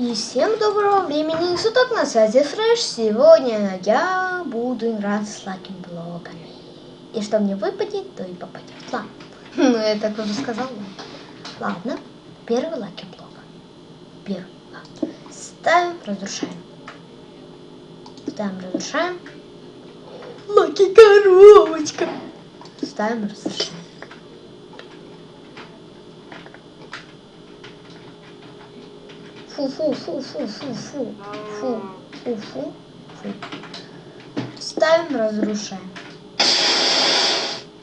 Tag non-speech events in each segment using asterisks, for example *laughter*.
И всем доброго времени суток на связи Фреш. Сегодня я буду играть с лаки блоками. И что мне выпадет, то и попадет. Ладно. *laughs* Ну, я так уже сказала. Ладно. Первый лаки блок. Первый. Ладно. Ставим, разрушаем. Ставим, разрушаем. Лаки коробочка. Ставим, разрушаем. Фу, фу, фу, фу, фу, фу, фу, фу, фу, фу. Ставим, разрушаем.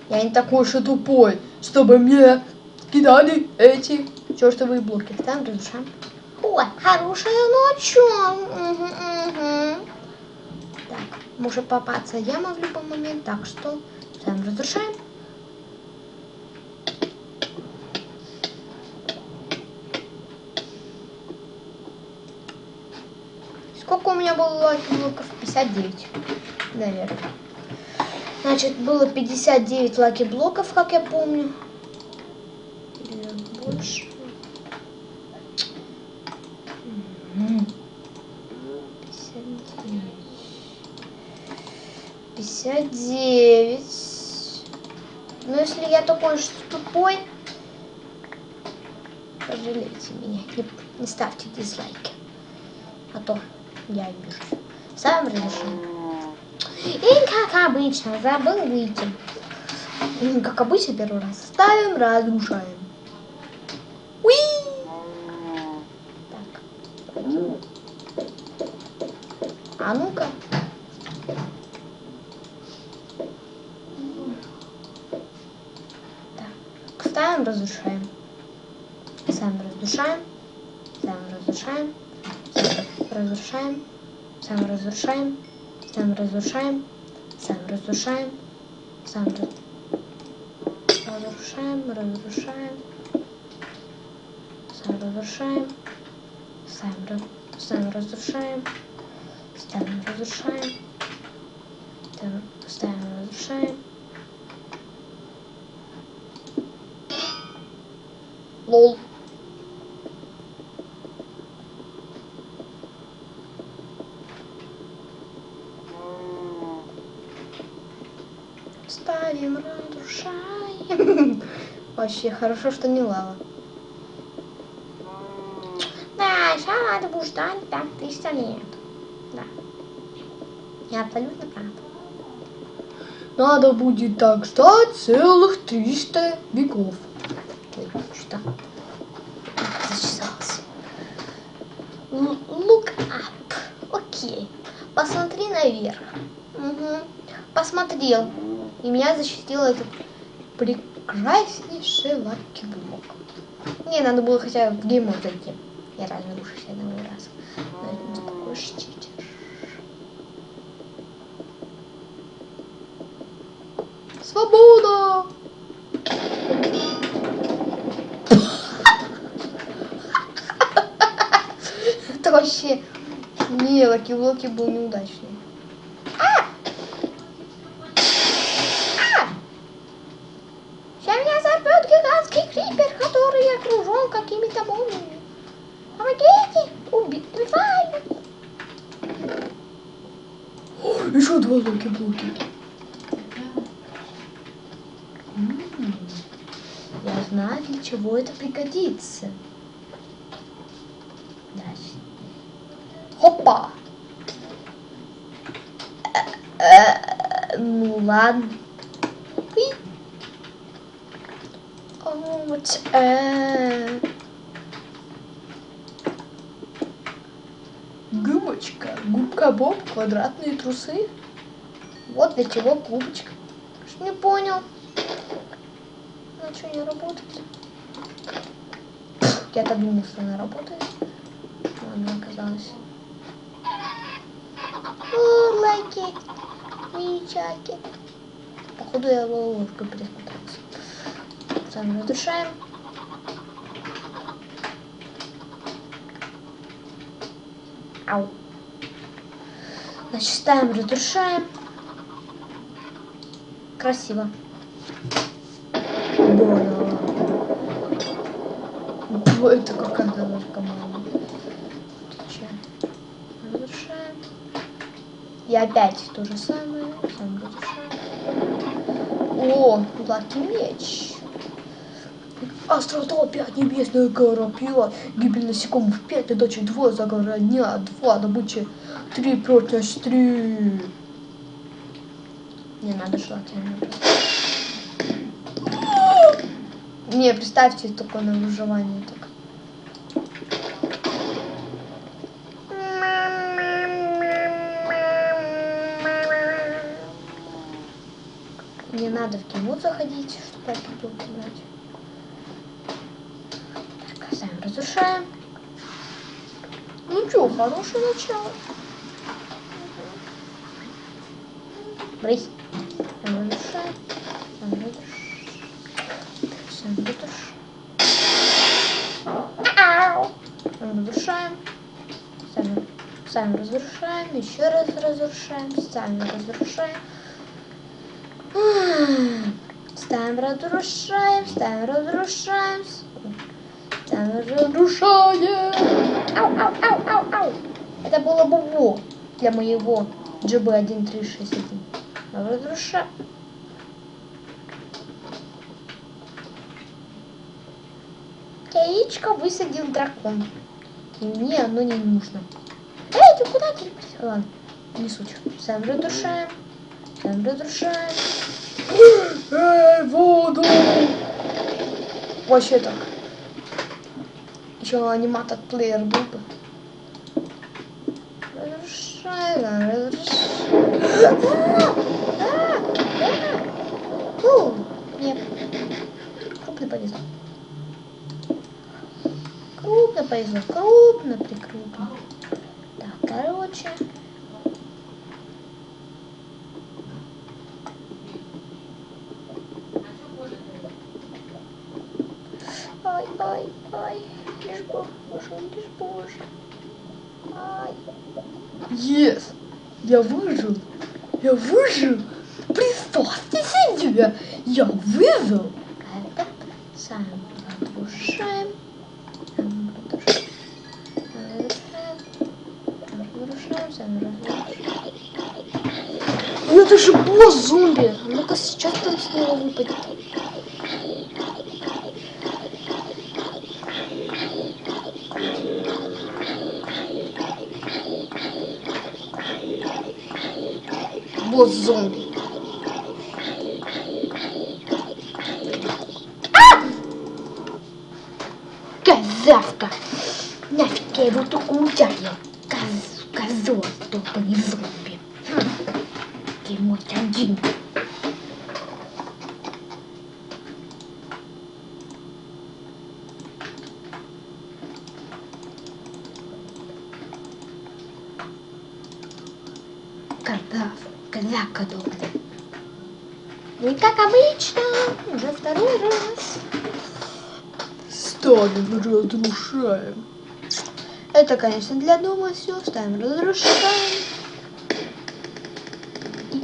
Я не такой уж и тупой, чтобы мне кидали эти чертовые блоки. Ставим, разрушаем. Ой, хорошая ночь. Угу, угу. Так, может попасться яма в любой момент. Так что ставим, разрушаем. Сколько у меня было лаки-блоков? 59, наверное. Значит, было 59 лаки-блоков, как я помню. Или больше. Мгм. 59. 59. Но если я такой же тупой, пожалейте меня. Не, не ставьте дизлайки. А то я обижусь. Сам разрешим. И как обычно, забыл выйти. И Как обычно, первый раз ставим, разрушаем. Уи! Так. А ну-ка. Так. Ставим, разрушаем. Ставим, разрушаем. Ставим, разрушаем. Разрушаем. Сам разрушаем. Сам разрушаем. Сам разрушаем. Сам раз- разрушаем. Разрушаем. Сам разрушаем. Сам, сам разрушаем. Ставим разрушаем. Ставим, ставим разрушаем. Лол. Ставим, разрушаем. *laughs* Вообще хорошо, что не лава. Да, сейчас надо будет ждать так 300 лет. Да. Я абсолютно прав. Надо будет так ждать целых 300 веков. Ой, что? Зачесался. Л- Look up. Окей. Посмотри наверх. Угу. Посмотрел. И меня защитил этот прекраснейший лаки блок. Не, надо было хотя бы в геймод зайти. Я разрушусь одного раза. Но это не такой читер. Свобода! *laughs* Это вообще... Не, лаки-блоки был неудачный. Еще два локи-блоки. Я знаю, для чего это пригодится. Дальше. Хопа! Э, э, Ну ладно. Вот, Губочка, губка Боб, квадратные трусы. Вот для чего губочка. Что не понял? Ну что, не работает? Я-то думал, что она работает. Но она оказалась. О, лайки, мичаки. Походу я ловушкой пересмотрелся. Сами разрушаем. Ау. Значит, ставим, разрушаем. Красиво. Больно. Это как она ножка. Разрушаем. И опять то же самое. Сам разрушаем. О, гладкий меч. Острота 5, небесная 5, гибель насекомых 5, удача 2, загора дня 2, добыча 3, прочность 3. Не надо желательно. Не, представьте такое на выживание так. Не надо в кино заходить, чтобы это было брать. Сами разрушаем. Ну что, хорошее начало. Брысь. Разрушаем. Разрушаем. Сам разрушаем. Сами, сами разрушаем. Еще раз разрушаем. Сами разрушаем. Ставим, разрушаем, ставим, разрушаем. Ставим, разрушаем. Ау, ау, ау, ау, ау. Это было бы во для моего GB1361. Разрушаем. Яичко высадил дракон. И мне оно не нужно. Эй, ты куда ты? Ладно, не суть. Сам разрушаем. Сам разрушаем. Эй, воду! Вообще так. Еще аниматор плеер был бы. А, Фу, Нет. Крупный повезло. Крупно повезло, крупно, прикрупно. Так, короче. Ай, ай, ай. Лишь бы, боже, лишь бы, боже. Ай. Yes! Я выжил! Я выжил! Представьте себе! Я выжил! Это сам разрушаем. Ну это же босс зомби! Ну-ка сейчас он с него выпадет. Босс зомби. А! Козавка! Нафиг я его только ударил. Коз... Козел, только козявка добрая. Ну и как обычно, уже второй раз. Ставим, разрушаем. Это, конечно, для дома все. Ставим, разрушаем.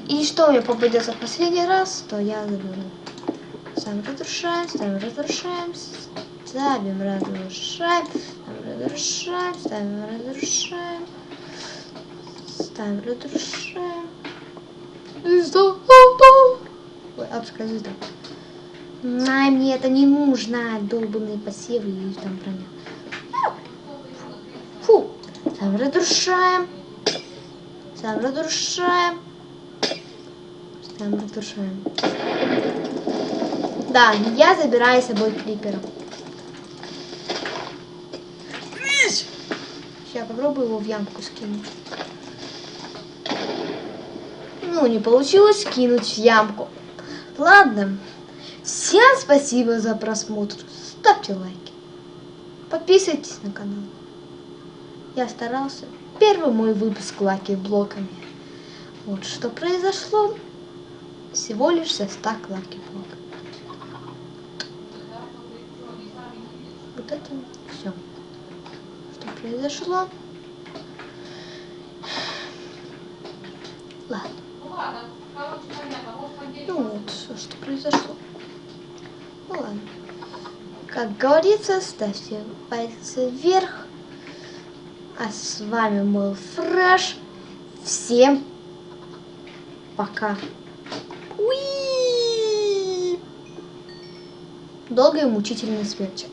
И, и что мне попадется в последний раз, то я заберу. Ставим, разрушаем, ставим, разрушаем. Ставим, разрушаем. Ставим, разрушаем, ставим, разрушаем. Ставим, разрушаем. Стоп. Ой, обскажи так. Най, мне это не нужно, долбанные посевы и там броня. Фу, сам разрушаем. Сам разрушаем. Сам разрушаем. Да, я забираю с собой клипера. Сейчас попробую его в ямку скинуть. Ну, не получилось скинуть в ямку. Ладно. Всем спасибо за просмотр. Ставьте лайки. Подписывайтесь на канал. Я старался. Первый мой выпуск лаки блоками. Вот что произошло. Всего лишь со 100 лаки блоков. Вот это все. Что произошло. Ладно. Ну вот, все, что произошло. Ну ладно. Как говорится, ставьте пальцы вверх. А с вами был Фреш. Всем Пока. Уи! Долгая мучительная смерть.